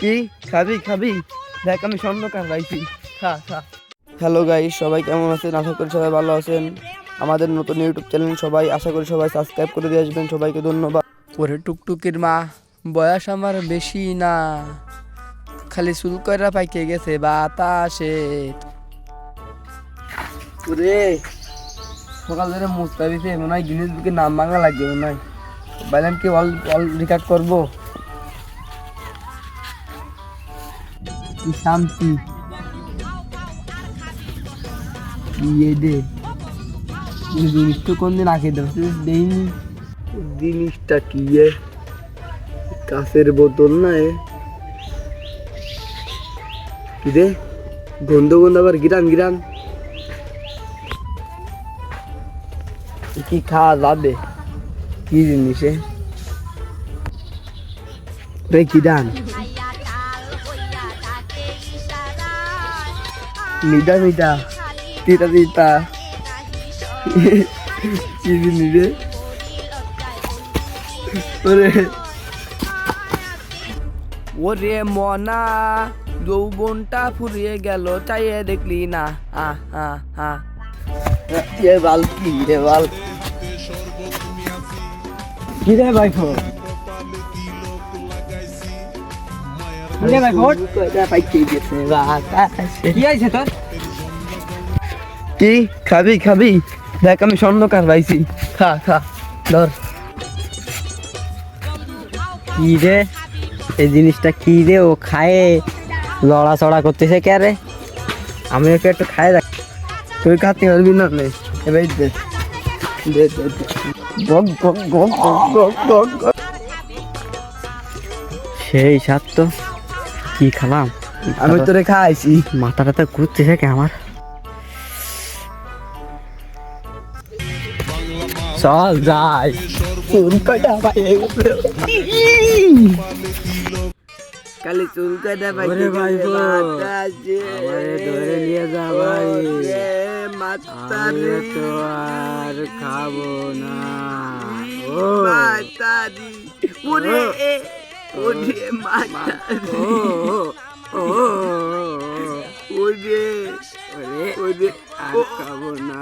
কি খাবি খাবি? দেখ আমি স্বর্ণকার পাইছি খা খা। হ্যালো গাই সবাই কেমন আছেন? আশা করি সবাই ভালো আছেন। আমাদের নতুন ইউটিউব চ্যানেল সবাই আশা করি সবাই সাবস্ক্রাইব করে দিয়ে আসবেন। সবাইকে ধন্যবাদ। ওরে টুকটুকির মা বয়স আমার বেশি না। খালি চুল কইরা পাইকে গেছে বাতাসে। ওরে সকাল ধরে মুস্তা দিতে মনে হয় গিনিস বুকে নাম ভাঙা লাগবে মনে হয়। বাইলাম কি অল অল রেকর্ড করব। কি শান্তি ইয়ে দে এই জিনিসটা কোনদিন আগে ধরছিস দেইনি জিনিসটা কি এ? কাছের বোতল না এ? কি রে? গন্ধ গন্ধ আবার গিরান গিরান। কি খাওয়া যাবে? কি জিনিস? রে কি মিঠা মিঠা তিতা তিতা কি জিনিস রে ওরে মনা যৌবনটা ফুরিয়ে গেল চাইয়ে দেখলি না আ আ আ এ বালকি এ বাল কি রে ভাই কি খাবি খাবি? দেখ, আমি স্বর্ণকার পাইছি। খা খা, ধর। কি রে? এই জিনিসটা কি রে? ও খায়। লড়াচড়া করতেছে কে রে? আমি ওকে একটু খাই দেখ। তুই খাতে পারবি না রে? এবার দে। সেই স্বাদ তো। কি খালাম? আমি তোরে খাইছি। মাথাটা তো ঘুরতেছে কে আমার? চল যাই। চুল পাইয়ে গেছে। কালি চুল ওরে ভাই। বাতাসে ধরে নিয়ে যা ভাই। আমি তো আর খাব না। ও মাতা ওরে ওরে মাতা ও ও, ওরে ওরে ওরে আর খাব না।